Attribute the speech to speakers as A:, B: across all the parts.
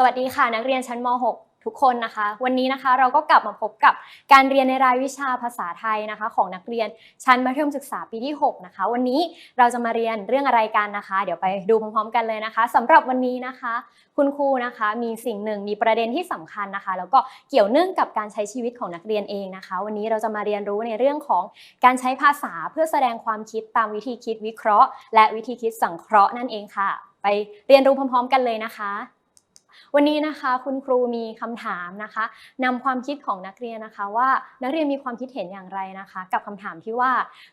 A: สวัสดีค่ะ นักเรียนชั้นม .6 ทุกคนนะคะ วันนี้นะคะเราก็กลับมาพบกับการเรียนในรายวิชาภาษาไทยนะคะ ของนักเรียนชั้นมัธยมศึกษาปีที่ 6 นะคะ วันนี้เราจะมาเรียนเรื่องอะไรกันนะคะ เดี๋ยวไปดูพร้อมๆกันเลยนะคะสำหรับวันนี้นะคะ คุณครูนะคะ มีสิ่งหนึ่งมีประเด็นที่สำคัญนะคะ แล้วก็เกี่ยวเนื่องกับการใช้ชีวิตของนักเรียนเองนะคะ วันนี้เราจะมาเรียนรู้ในเรื่องของการใช้ภาษาเพื่อแสดงความคิดตามวิธีคิดวิเคราะห์ และวิธีคิดสังเคราะห์นั่นเองค่ะ ไปเรียนรู้พร้อม ๆ กันเลยนะคะ วันนี้นะคะคุณครูมีคำถามนะคะนำความคิดของนักเรียนนะคะ ว่านักเรียนมีความคิดเห็นอย่างไรนะคะ กับคำถามที่ว่า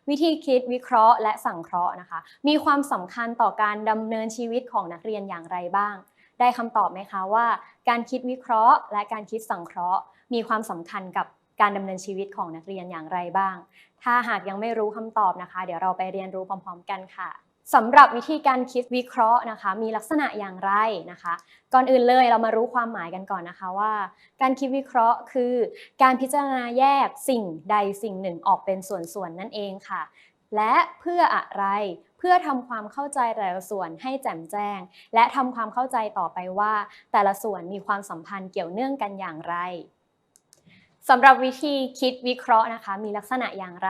A: วิธีคิดวิเคราะห์ และสังเคราะห์นะคะ มีความสำคัญต่อการดำเนินชีวิตของนักเรียนอย่างไรบ้าง ได้คำตอบไหมคะว่า การคิดวิเคราะห์ และการคิดสังเคราะห์ มีความสำคัญกับการดำเนินชีวิตของนักเรียนอย่างไรบ้าง ถ้าหากยังไม่รู้คำตอบนะคะ เดี๋ยวเราไปเรียนรู้พร้อม ๆ กันค่ะ สำหรับวิธีการคิดวิเคราะห์นะคะ มีลักษณะอย่างไรนะคะ ก่อนอื่นเลยเรามารู้ความหมายกันก่อนนะคะว่า การคิดวิเคราะห์คือ การพิจารณาแยกสิ่งใดสิ่งหนึ่งออกเป็นส่วนๆนั่นเองค่ะ และเพื่ออะไรเพื่อทำความเข้าใจแต่ละส่วนให้แจ่มแจ้ง และทำความเข้าใจต่อไปว่า แต่ละส่วนมีความสัมพันธ์เกี่ยวเนื่องกันอย่างไร สำหรับวิธีคิดวิเคราะห์นะคะ มีลักษณะอย่างไร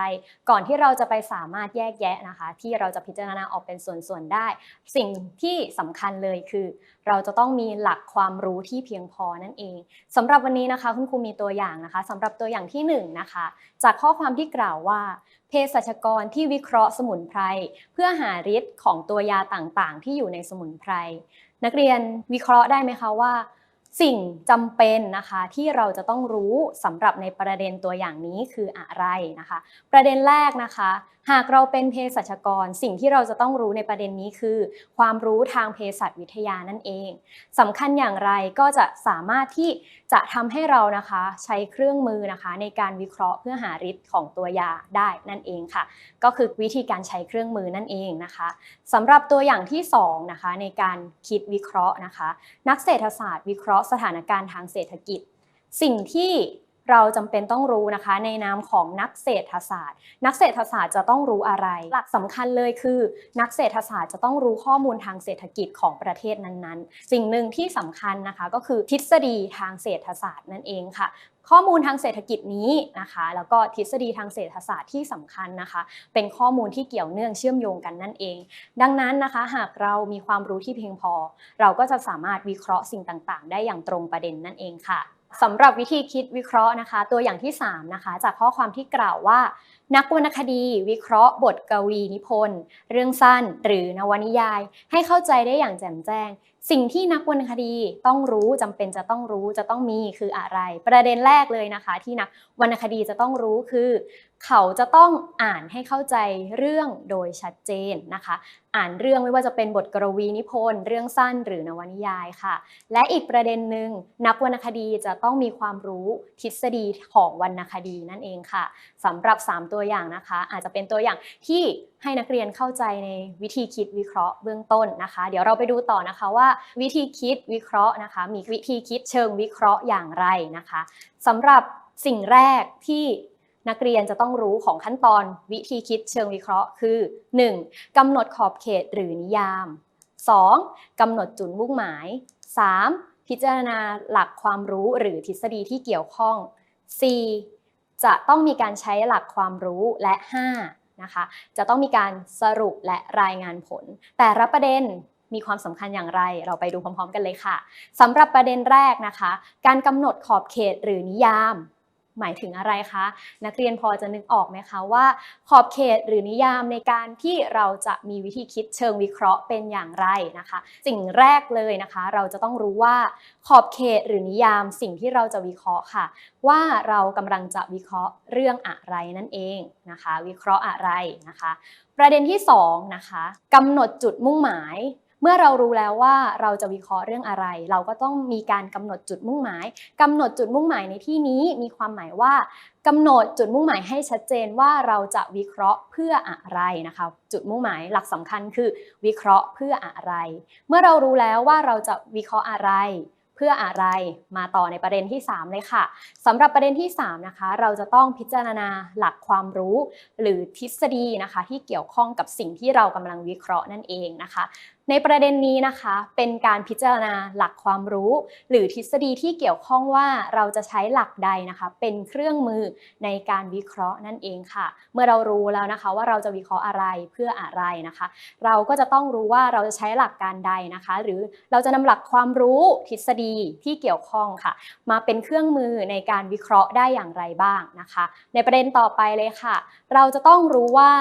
A: ก่อนที่เราจะไปสามารถแยกแยะนะคะ ที่เราจะพิจารณาออกเป็นส่วนๆได้ สิ่งที่สำคัญเลยคือ เราจะต้องมีหลักความรู้ที่เพียงพอนั่นเองสำหรับวันนี้นะคะคุณครูมีตัวอย่างนะคะสำหรับตัวอย่างที่1นงนะคะ จากข้อความที่กล่าวว่าเภสัชกรที่วิเคราะห์สมุนไพรเพื่อหาฤทธิ์ของตัวยาต่างๆ ที่อยู่ในสมุนไพรนักเรียนวิเคราะห์ได้ไหมคะว่า สิ่งจำเป็นนะคะที่เราจะต้องรู้สำหรับในประเด็นตัวอย่างนี้คืออะไรนะคะ ประเด็นแรกนะคะ หากเราเป็นเภสัชกร สิ่งที่เราจะต้องรู้ในประเด็นนี้คือ ความรู้ทางเภสัชวิทยานั่นเองสำคัญอย่างไรก็จะสามารถที่จะทำให้เรานะคะใช้เครื่องมือนะคะ ในการวิเคราะห์เพื่อหาฤทธิ์ของตัวยาได้นั่นเองค่ะ ก็คือวิธีการใช้เครื่องมือนั่นเองนะคะสำหรับตัวอย่างที่2นะคะในการคิดวิเคราะห์นะคะ นักเศรษฐศาสตร์วิเคราะห์สถานการณ์ทางเศรษฐกิจ สิ่งที่ เราจำเป็นต้องรู้นะคะ ในนามของนักเศรษฐศาสตร์ นักเศรษฐศาสตร์จะต้องรู้อะไร หลักสำคัญเลยคือ นักเศรษฐศาสตร์จะต้องรู้ข้อมูลทางเศรษฐกิจของประเทศนั้นๆ สิ่งหนึ่งที่สำคัญนะคะก็คือทฤษฎีทางเศรษฐศาสตร์นั่นเองค่ะข้อมูลทางเศรษฐกิจนี้นะคะ แล้วก็ทฤษฎีทางเศรษฐศาสตร์ที่สำคัญนะคะ เป็นข้อมูลที่เกี่ยวเนื่องเชื่อมโยงกันนั่นเอง ดังนั้นนะคะ หากเรามีความรู้ที่เพียงพอ เราก็จะสามารถวิเคราะห์สิ่งต่างๆ ได้อย่างตรงประเด็นนั่นเองค่ะ สำหรับวิธีคิดวิเคราะห์นะคะ ตัวอย่างที่ 3 นะคะ จากข้อความที่กล่าวว่า นักวรรณคดีวิเคราะห์ บทกวีนิพนธ์ เรื่องสั้น หรือนวนิยาย ให้เข้าใจได้อย่างแจ่มแจ้ง สิ่งที่นักวรรณคดีต้องรู้จำเป็นจะต้องรู้จะต้องมีคืออะไร ประเด็นแรกเลยนะคะ ที่นักวรรณคดีจะต้องรู้คือ เขาจะต้องอ่านให้เข้าใจเรื่องโดยชัดเจนนะคะ อ่านเรื่องไม่ว่าจะเป็นบทกวีนิพนธ์เรื่องสั้นหรือนวนิยายค่ะ และอีกประเด็นหนึ่งนักวรรณคดีจะต้องมีความรู้ทฤษฎีของวรรณคดีนั่นเองค่ะสำหรับ 3 ตัวอย่างนะคะ อาจจะเป็นตัวอย่างที่ให้นักเรียนเข้าใจในวิธีคิดวิเคราะห์เบื้องต้นนะคะ เดี๋ยวเราไปดูต่อนะคะว่า วิธีคิดวิเคราะห์นะคะ มีวิธีคิดเชิงวิเคราะห์อย่างไรนะคะสำหรับสิ่งแรกที่ นักเรียนจะต้องรู้ของขั้นตอนวิธีคิดเชิงวิเคราะห์คือ 1. กำหนดขอบเขตหรือนิยาม 2. กำหนดจุดมุ่งหมาย 3. พิจารณาหลักความรู้หรือทฤษฎีที่เกี่ยวข้อง 4. จะต้องมีการใช้หลักความรู้และ 5. นะคะ จะต้องมีการสรุปและรายงานผล แต่ละประเด็นมีความสำคัญอย่างไร เราไปดูพร้อมๆ กันเลยค่ะสำหรับประเด็นแรกนะคะ การกำหนดขอบเขตหรือนิยาม หมายถึงอะไรคะ นักเรียนพอจะนึกออกไหมคะว่า ขอบเขตหรือนิยามในการที่เราจะมีวิธีคิดเชิงวิเคราะห์เป็นอย่างไรนะคะ สิ่งแรกเลยนะคะ เราจะต้องรู้ว่าขอบเขตหรือนิยามสิ่งที่เราจะวิเคราะห์ค่ะ ว่าเรากำลังจะวิเคราะห์เรื่องอะไรนั่นเองนะคะ วิเคราะห์อะไรนะคะ ประเด็นที่2นะคะกำหนดจุดมุ่งหมาย มื่อเรารู้แล้วว่าเราจะวิเคราะห์เรื่องอะไร เราก็ต้องมีการกำหนดจุดมุ่งหมายกำหนดจุดมุ่งหมายในที่นี้มีความหมายว่ากำหนดจุดมุ่งหมายให้ชัดเจนว่าเราจะวิเคราะห์เพื่ออะไรนะคะ จุดมุ่งหมายหลักสำคัญคือวิเคราะห์เพื่ออะไร เมื่อเรารู้แล้วว่าเราจะวิเคราะห์อะไรเพื่ออะไรมาต่อในประเด็นที่ 3 เลยค่ะสำหรับประเด็นที่ 3 นะคะ เราจะต้องพิจารณาหลักความรู้ หรือทฤษฎีนะคะ ที่เกี่ยวข้องกับสิ่งที่เรากำลังวิเคราะห์นั่นเองนะคะ ในประเด็นนี้นะคะเป็นการพิจารณาหลักความรู้ หรือทฤษฎีที่เกี่ยวข้องว่าเราจะใช้หลักใดนะคะ เป็นเครื่องมือในการวิเคราะห์นั่นเองค่ะ เมื่อเรารู้แล้วนะคะว่าเราจะวิเคราะห์อะไรเพื่ออะไรนะคะ เราก็จะต้องรู้ว่าเราจะใช้หลักการใดนะคะ หรือเราจะนำหลักความรู้ทฤษฎีที่เกี่ยวข้องค่ะ มาเป็นเครื่องมือในการวิเคราะห์ได้อย่างไรบ้างนะคะ ในประเด็นต่อไปเลยค่ะ เราจะต้องรู้ว่า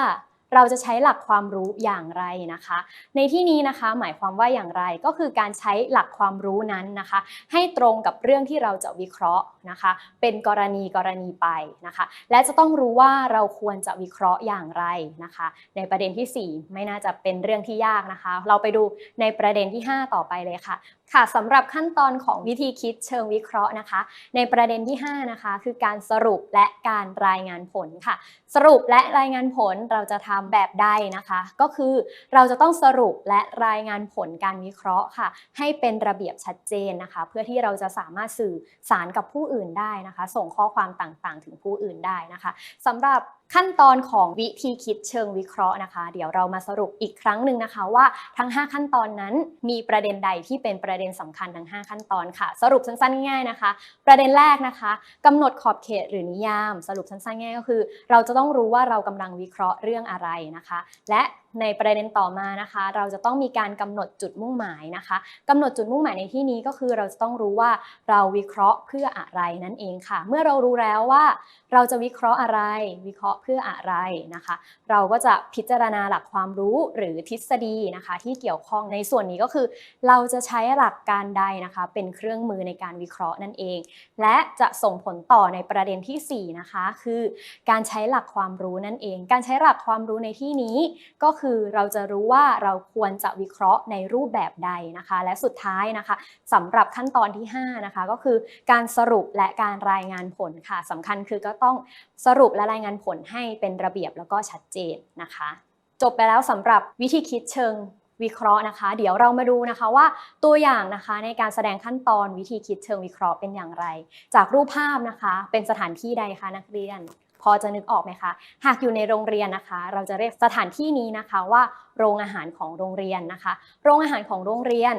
A: เราจะใช้หลักความรู้อย่างไรนะคะ ในที่นี้นะคะหมายความว่าอย่างไรก็คือการใช้หลักความรู้นั้นนะคะ ให้ตรงกับเรื่องที่เราจะวิเคราะห์นะคะ เป็นกรณีกรณีไปนะคะ และจะต้องรู้ว่าเราควรจะวิเคราะห์อย่างไรนะคะ ในประเด็นทีสี่4 ไม่น่าจะเป็นเรื่องที่ยากนะคะ เราไปดูในประเด็นที่ 5 ต่อไปเลยค่ะค่ะสำหรับขั้นตอนของวิธีคิดเชิงวิเคราะห์นะคะ ในประเด็นที่ 5 นะคะ คือการสรุปและการรายงานผลค่ะ สรุปและรายงานผลเราจะทำแบบใดนะคะ ก็คือเราจะต้องสรุปและรายงานผลการวิเคราะห์ค่ะ ให้เป็นระเบียบชัดเจนนะคะ เพื่อที่เราจะสามารถสื่อสารกับผู้อื่นได้นะคะ ส่งข้อความต่างๆ ถึงผู้อื่นได้นะคะสำหรับขั้นตอนของวิธีคิดเชิงวิเคราะห์นะคะ เดี๋ยวเรามาสรุปอีกครั้งหนึ่งนะคะว่าทั้ง 5 ขั้นตอนนั้นมีประเด็นใดที่เป็นประเด็นสำคัญทั้ง 5 ขั้นตอนค่ะ สรุปสั้นๆง่ายๆนะคะ ประเด็นแรกนะคะกำหนดขอบเขตหรือนิยาม สรุปสั้นๆง่ายก็คือ เราจะต้องรู้ว่าเรากำลังวิเคราะห์เรื่องอะไรนะคะ และ ในประเด็นต่อมานะคะ เราจะต้องมีการกำหนดจุดมุ่งหมายนะคะกำหนดจุดมุ่งหมายในที่นี้ก็คือเราจะต้องรู้ว่าเราวิเคราะห์เพื่ออะไรนั่นเองค่ะ เมื่อเรารู้แล้วว่า เราจะวิเคราะห์อะไร วิเคราะห์เพื่ออะไรนะคะ เราก็จะพิจารณาหลักความรู้หรือทฤษฎีนะคะ ที่เกี่ยวข้องในส่วนนี้ก็คือ เราจะใช้หลักการใดนะคะ เป็นเครื่องมือในการวิเคราะห์นั่นเอง และจะส่งผลต่อในประเด็นที่ 4 นะคะ คือ การใช้หลักความรู้นั่นเอง การใช้หลักความรู้ในที่นี้ก็คือเราจะรู้ว่าเราควรจะวิเคราะห์ในรูปแบบใดนะคะ และสุดท้ายนะคะสำหรับขั้นตอนที่5นะคะก็คือการสรุปและการรายงานผลค่ะสำคัญคือก็ต้องสรุปและรายงานผลให้เป็นระเบียบแล้วก็ชัดเจนนะคะ จบไปแล้วสำหรับวิธีคิดเชิงวิเคราะห์นะคะ เดี๋ยวเรามาดูนะคะว่าตัวอย่างนะคะในการแสดงขั้นตอนวิธีคิดเชิงวิเคราะห์เป็นอย่างไร จากรูปภาพนะคะ เป็นสถานที่ใดคะนักเรียน พอจะนึกออกไหมคะ หากอยู่ในโรงเรียนนะคะ เราจะเรียกสถานที่นี้นะคะว่า โรงอาหารของโรงเรียนนะคะ โรงอาหารของโรงเรียน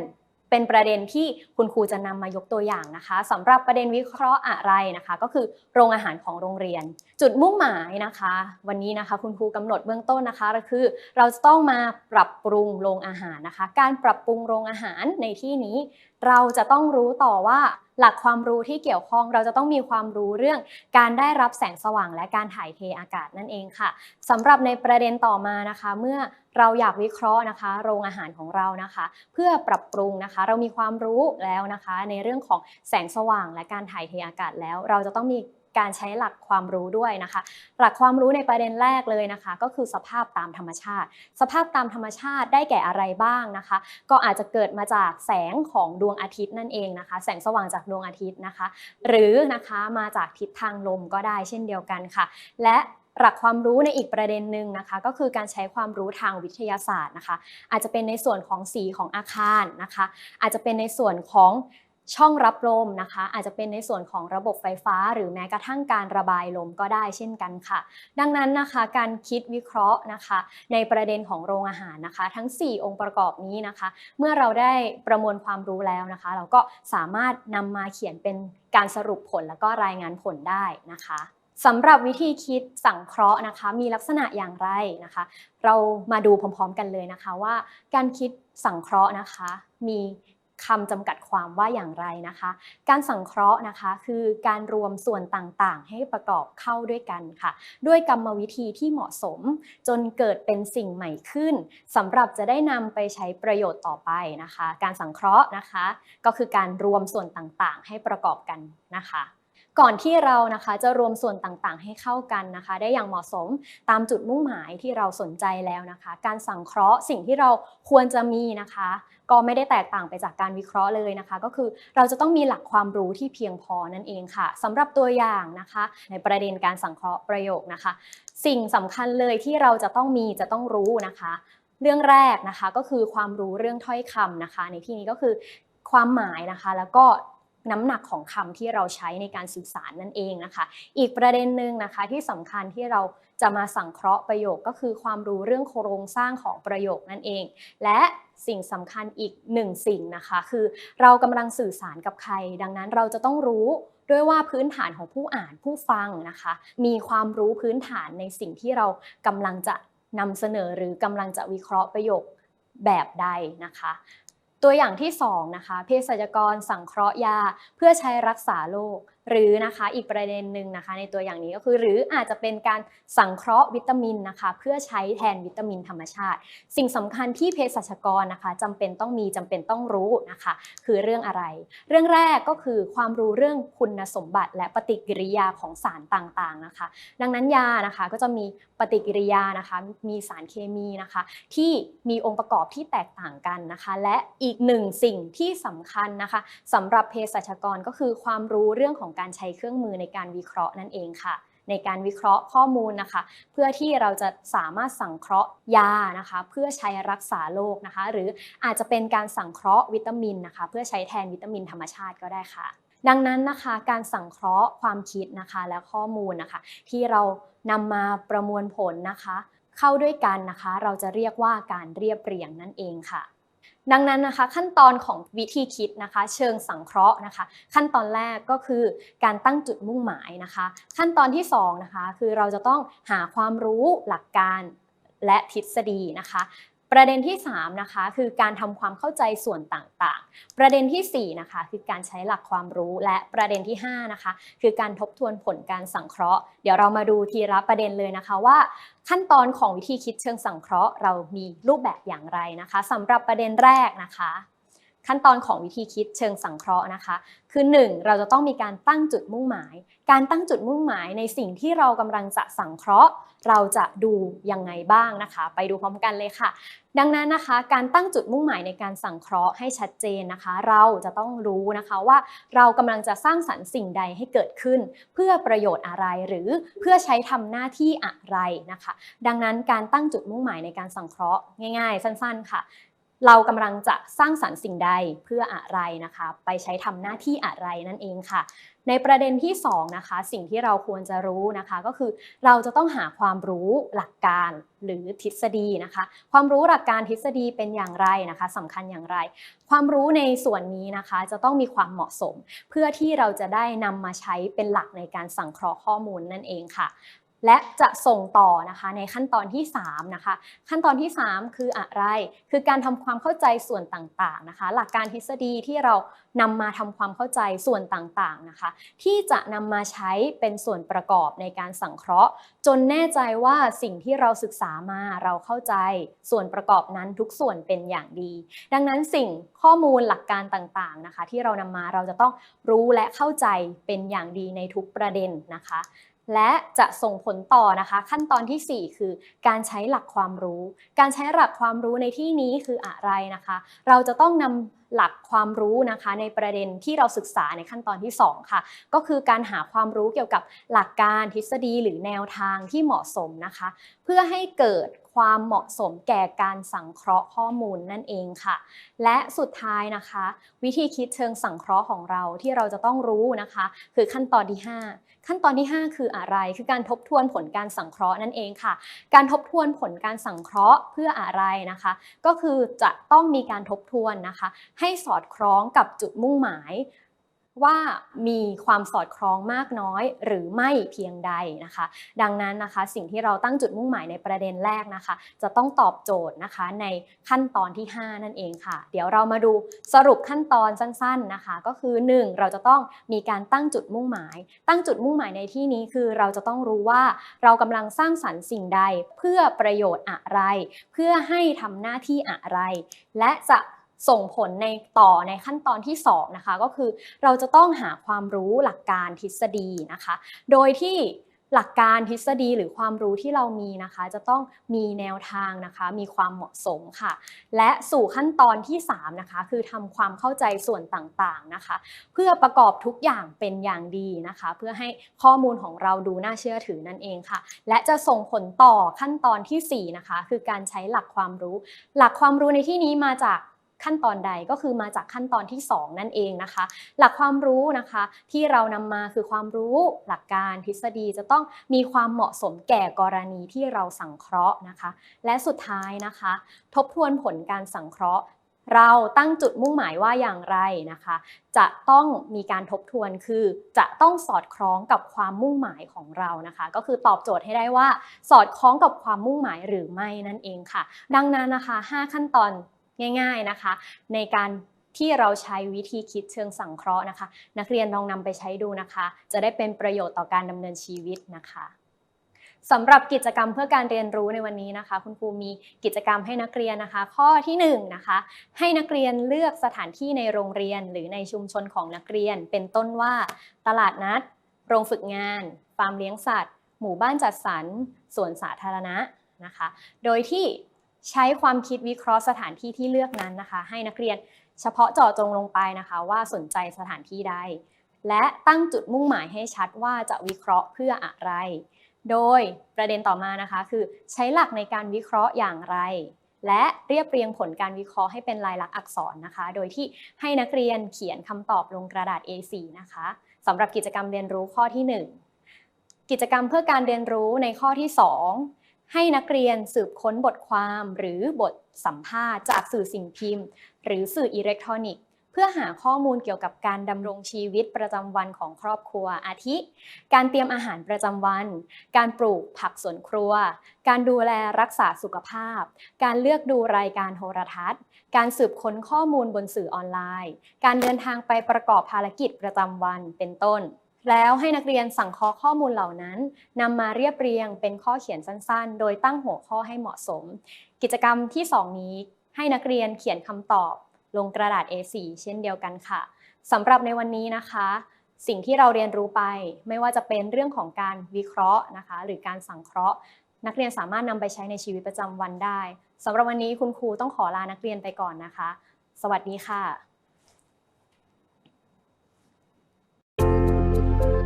A: เป็นประเด็นที่คุณครูจะนำมายกตัวอย่างนะคะสำหรับประเด็นวิเคราะห์อะไรนะคะ ก็คือโรงอาหารของโรงเรียน จุดมุ่งหมายนะคะ วันนี้นะคะคุณครูกำหนดเบื้องต้นนะคะก็คือ เราจะต้องมาปรับปรุงโรงอาหารนะคะ การปรับปรุงโรงอาหารในที่นี้ เราจะต้องรู้ต่อว่า หลักความรู้ที่เกี่ยวข้องเราจะต้องมีความรู้เรื่องการได้รับแสงสว่างและการถ่ายเทอากาศนั่นเองค่ะสำหรับในประเด็นต่อมานะคะ เมื่อเราอยากวิเคราะห์นะคะ โรงอาหารของเรานะคะ เพื่อปรับปรุงนะคะ เรามีความรู้แล้วนะคะ ในเรื่องของแสงสว่างและการถ่ายเทอากาศแล้ว เราจะต้องมี การใช้หลักความรู้ด้วยนะคะ หลักความรู้ในประเด็นแรกเลยนะคะ ก็คือสภาพตามธรรมชาติ สภาพตามธรรมชาติได้แก่อะไรบ้างนะคะ ก็อาจจะเกิดมาจากแสงของดวงอาทิตย์นั่นเองนะคะ แสงสว่างจากดวงอาทิตย์นะคะ หรือนะคะมาจากทิศทางลมก็ได้เช่นเดียวกันค่ะ และหลักความรู้ในอีกประเด็นหนึ่งนะคะ ก็คือการใช้ความรู้ทางวิทยาศาสตร์นะคะ อาจจะเป็นในส่วนของสีของอาคารนะคะ อาจจะเป็นในส่วนของ ช่องรับลมนะคะ อาจจะเป็นในส่วนของระบบไฟฟ้า หรือแม้กระทั่งการระบายลมก็ได้เช่นกันค่ะ ดังนั้นนะคะการคิดวิเคราะห์นะคะ ในประเด็นของโรงอาหารนะคะ ทั้ง 4 องค์ประกอบนี้นะคะ เมื่อเราได้ประมวลความรู้แล้วนะคะ เราก็สามารถนำมาเขียนเป็นการสรุปผลแล้วก็รายงานผลได้นะคะสำหรับวิธีคิดสังเคราะห์นะคะ มีลักษณะอย่างไรนะคะ เรามาดูพร้อมๆกันเลยนะคะว่า การคิดสังเคราะห์นะคะ มี คำจำกัดความว่าอย่างไรนะคะ การสังเคราะห์นะคะคือการรวมส่วนต่างๆ ให้ประกอบเข้าด้วยกันค่ะ ด้วยกรรมวิธีที่เหมาะสม จนเกิดเป็นสิ่งใหม่ขึ้นสำหรับจะได้นำไปใช้ประโยชน์ต่อไปนะคะ การสังเคราะห์นะคะ ก็คือการรวมส่วนต่างๆ ให้ประกอบกันนะคะก่อนที่เรานะคะจะรวมส่วนต่างๆ ให้เข้ากันนะคะ ได้อย่างเหมาะสมตามจุดมุ่งหมายที่เราสนใจแล้วนะคะ การสังเคราะห์สิ่งที่เราควรจะมีนะคะ ก็ไม่ได้แตกต่างไปจากการวิเคราะห์เลยนะคะ ก็คือเราจะต้องมีหลักความรู้ที่เพียงพอนั่นเองค่ะสำหรับตัวอย่างนะคะ ในประเด็นการสังเคราะห์ประโยคนะคะ สิ่งสำคัญเลยที่เราจะต้องมีจะต้องรู้นะคะ เรื่องแรกนะคะก็คือความรู้เรื่องถ้อยคำนะคะ ในที่นี้ก็คือความหมายนะคะแล้วก็น้ำหนักของคำที่เราใช้ในการสื่อสารนั่นเองนะคะ อีกประเด็นหนึ่งนะคะที่สำคัญที่เรา จะมาสังเคราะห์ประโยคก็คือความรู้เรื่องโครงสร้างของประโยคนั่นเอง และสิ่งสำคัญอีกหนึ่งสิ่งนะคะ คือเรากำลังสื่อสารกับใคร ดังนั้นเราจะต้องรู้ด้วยว่าพื้นฐานของผู้อ่านผู้ฟังนะคะ มีความรู้พื้นฐานในสิ่งที่เรากำลังจะนำเสนอหรือกำลังจะวิเคราะห์ประโยคแบบใดนะคะตัวอย่างที่2นะคะเภสัชกรสังเคราะห์ยาเพื่อใช้รักษาโรค หรือนะคะอีกประเด็นหนึ่งนะคะ ในตัวอย่างนี้ก็คือ หรืออาจจะเป็นการสังเคราะห์วิตามินนะคะ เพื่อใช้แทนวิตามินธรรมชาติ สิ่งสำคัญที่เภสัชกรนะคะจำเป็นต้องมีจำเป็นต้องรู้นะคะ คือเรื่องอะไร เรื่องแรกก็คือความรู้เรื่องคุณสมบัติ และปฏิกิริยาของสารต่างๆนะคะ ดังนั้นยานะคะก็จะมีปฏิกิริยานะคะมีสารเคมีนะคะ ที่มีองค์ประกอบที่แตกต่างกันนะคะ และอีกหนึ่งสิ่งที่สำคัญนะคะสำหรับเภสัชกรก็คือความรู้เรื่องของการใช้เครื่องมือในการวิเคราะห์นั่นเองค่ะ ในการวิเคราะห์ข้อมูลนะคะ เพื่อที่เราจะสามารถสังเคราะห์ยานะคะ เพื่อใช้รักษาโรคนะคะ หรืออาจจะเป็นการสังเคราะห์วิตามินนะคะ เพื่อใช้แทนวิตามินธรรมชาติก็ได้ค่ะดังนั้นนะคะการสังเคราะห์ความคิดนะคะและข้อมูลนะคะ ที่เรานำมาประมวลผลนะคะ เข้าด้วยกันนะคะ เราจะเรียกว่าการเรียบเรียงนั่นเองค่ะ ดังนั้นนะคะขั้นตอนของวิธีคิดนะคะ เชิงสังเคราะห์นะคะ ขั้นตอนแรกก็คือการตั้งจุดมุ่งหมายนะคะ ขั้นตอนที่2นะคะคือเราจะต้องหาความรู้หลักการและทฤษฎีนะคะ ประเด็นที่3นะคะคือการทำความเข้าใจส่วนต่างๆ ประเด็นที่4นะคะคือการใช้หลักความรู้และประเด็นที่5นะคะคือการทบทวนผลการสังเคราะห์ เดี๋ยวเรามาดูทีละประเด็นเลยนะคะว่า ขั้นตอนของวิธีคิดเชิงสังเคราะห์ เรามีรูปแบบอย่างไรนะคะสำหรับประเด็นแรกนะคะ ขั้นตอนของวิธีคิดเชิงสังเคราะห์นะคะ คือ 1. เราจะต้องมีการตั้งจุดมุ่งหมาย การตั้งจุดมุ่งหมายในสิ่งที่เรากำลังจะสังเคราะห์ เราจะดูยังไงบ้างนะคะ ไปดูพร้อมกันเลยค่ะ ดังนั้นนะคะ การตั้งจุดมุ่งหมายในการสังเคราะห์ให้ชัดเจนนะคะ เราจะต้องรู้นะคะว่าเรากำลังจะสร้างสรรค์สิ่งใดให้เกิดขึ้น เพื่อประโยชน์อะไรหรือเพื่อใช้ทำหน้าที่อะไรนะคะ ดังนั้นการตั้งจุดมุ่งหมายในการสังเคราะห์ง่าย ๆ สั้น ๆค่ะ เรากำลังจะสร้างสรรค์สิ่งใดเพื่ออะไรนะคะ ไปใช้ทำหน้าที่อะไรนั่นเองค่ะ ในประเด็นที่2นะคะสิ่งที่เราควรจะรู้นะคะ ก็คือเราจะต้องหาความรู้หลักการหรือทฤษฎีนะคะ ความรู้หลักการทฤษฎีเป็นอย่างไรนะคะสำคัญอย่างไร ความรู้ในส่วนนี้นะคะ จะต้องมีความเหมาะสม เพื่อที่เราจะได้นำมาใช้เป็นหลักในการสังเคราะห์ข้อมูลนั่นเองค่ะ และจะส่งต่อนะคะในขั้นตอนที่3นะคะขั้นตอนที่ 3 คืออะไร คือการทำความเข้าใจส่วนต่างๆนะคะ หลักการทฤษฎีที่เรานำมาทำความเข้าใจส่วนต่างๆนะคะ ที่จะนำมาใช้เป็นส่วนประกอบในการสังเคราะห์ จนแน่ใจว่าสิ่งที่เราศึกษามาเราเข้าใจส่วนประกอบนั้นทุกส่วนเป็นอย่างดี ดังนั้นสิ่งข้อมูลหลักการต่างๆนะคะ ที่เรานำมาเราจะต้องรู้และเข้าใจเป็นอย่างดีในทุกประเด็นนะคะ และจะส่งผลต่อนะคะ ขั้นตอนทีสี่ 4 คือการใช้หลักความรู้ การใช้หลักความรู้ในที่นี้คืออะไรนะคะ เราจะต้องนำหลักความรู้นะคะในประเด็นที่เราศึกษาในขั้นตอนที่ 2 ค่ะ ก็คือการหาความรู้เกี่ยวกับหลักการทฤษฎีหรือแนวทางที่เหมาะสมนะคะ เพื่อให้เกิดความเหมาะสมแก่การสังเคราะห์ข้อมูลนั่นเองค่ะ และสุดท้ายนะคะ วิธีคิดเชิงสังเคราะห์ของเราที่เราจะต้องรู้นะคะ คือขั้นตอนที่ 5 ขั้นตอนที่ 5 คืออะไร คือการทบทวนผลการสังเคราะห์นั่นเองค่ะ การทบทวนผลการสังเคราะห์เพื่ออะไรนะคะ ก็คือจะต้องมีการทบทวนนะคะ ให้สอดคล้องกับจุดมุ่งหมาย ว่ามีความสอดคล้องมากน้อยหรือไม่เพียงใดนะคะ ดังนั้นนะคะสิ่งที่เราตั้งจุดมุ่งหมายในประเด็นแรกนะคะ จะต้องตอบโจทย์นะคะในขั้นตอนที่ 5 นั่นเองค่ะ เดี๋ยวเรามาดูสรุปขั้นตอนสั้นๆนะคะ ก็คือ 1. เราจะต้องมีการตั้งจุดมุ่งหมาย ตั้งจุดมุ่งหมายในที่นี้คือเราจะต้องรู้ว่าเรากำลังสร้างสรรค์สิ่งใด เพื่อประโยชน์อะไร เพื่อให้ทำหน้าที่อะไร และจะ ส่งผลในต่อในขั้นตอนที่2นะคะก็คือเราจะต้องหาความรู้หลักการทฤษฎีนะคะ โดยที่หลักการทฤษฎีหรือความรู้ที่เรามีนะคะ จะต้องมีแนวทางนะคะ มีความเหมาะสมค่ะ และสู่ขั้นตอนที่3นะคะคือทำความเข้าใจส่วนต่างๆนะคะ เพื่อประกอบทุกอย่างเป็นอย่างดีนะคะ เพื่อให้ข้อมูลของเราดูน่าเชื่อถือนั่นเองค่ะ และจะส่งผลต่อขั้นตอนที่4นะคะคือการใช้หลักความรู้ หลักความรู้ในที่นี้มาจาก ขั้นตอนใดก็คือมาจากขั้นตอนที่ 2 นั่นเองนะคะ หลักความรู้นะคะที่เรานำมาคือความรู้หลักการทฤษฎีจะต้องมีความเหมาะสมแก่กรณีที่เราสังเคราะห์นะคะ และสุดท้ายนะคะ ทบทวนผลการสังเคราะห์เราตั้งจุดมุ่งหมายว่าอย่างไรนะคะ จะต้องมีการทบทวนคือจะต้องสอดคล้องกับความมุ่งหมายของเรานะคะ ก็คือตอบโจทย์ให้ได้ว่า สอดคล้องกับความมุ่งหมายหรือไม่นั่นเองค่ะ ดังนั้นนะคะ 5 ขั้นตอน ง่ายๆนะคะ ในการที่เราใช้วิธีคิดเชิงสังเคราะห์นะคะ นักเรียนลองนำไปใช้ดูนะคะ จะได้เป็นประโยชน์ต่อการดำเนินชีวิตนะคะสำหรับกิจกรรมเพื่อการเรียนรู้ในวันนี้นะคะ คุณครูมีกิจกรรมให้นักเรียนนะคะ ข้อที่1นงนะคะ ให้นักเรียนเลือกสถานที่ในโรงเรียนหรือในชุมชนของนักเรียน เป็นต้นว่า ตลาดนัด โรงฝึกงาน ฟาร์มเลี้ยงสัตว์ หมู่บ้านจัดสรรสวนสาธารณะนะคะ โดยที่ ใช้ความคิดวิเคราะห์สถานที่ที่เลือกนั้นนะคะ ให้นักเรียนเฉพาะเจาะจงลงไปนะคะว่าสนใจสถานที่ใด และตั้งจุดมุ่งหมายให้ชัดว่าจะวิเคราะห์เพื่ออะไร โดยประเด็นต่อมานะคะคือใช้หลักในการวิเคราะห์อย่างไร และเรียบเรียงผลการวิเคราะห์ให้เป็นลายลักษณ์อักษรนะคะ โดยที่ให้นักเรียนเขียนคำตอบลงกระดาษ A4 นะคะสำหรับกิจกรรมเรียนรู้ข้อที่ 1 กิจกรรมเพื่อการเรียนรู้ในข้อที่ 2 ให้นักเรียนสืบค้นบทความหรือบทสัมภาษณ์จากสื่อสิ่งพิมพ์ หรือสื่ออิเล็กทรอนิกส์ เพื่อหาข้อมูลเกี่ยวกับการดำรงชีวิตประจำวันของครอบครัวอาทิ การเตรียมอาหารประจำวัน การปลูกผักสวนครัว การดูแลรักษาสุขภาพ การเลือกดูรายการโทรทัศน์ การสืบค้นข้อมูลบนสื่อออนไลน์ การเดินทางไปประกอบภารกิจประจำวันเป็นต้น แล้วให้นักเรียนสั่งคอข้อมูลเหล่านั้นนำมาเรียบเรียงเป็นข้อเขียนสั้นๆ โดยตั้งหัวข้อให้เหมาะสม กิจกรรมที่ 2 นี้ ให้นักเรียนเขียนคำตอบ ลงกระดาษ A4 เช่นเดียวกันค่ะสำหรับในวันนี้นะคะ สิ่งที่เราเรียนรู้ไปไม่ว่าจะเป็นเรื่องของการวิเคราะห์นะคะ หรือการสังเคราะห์ นักเรียนสามารถนำไปใช้ในชีวิตประจำวันได้สำหรับวันนี้คุณครูต้องขอลานักเรียนไปก่อนนะคะ สวัสดีค่ะ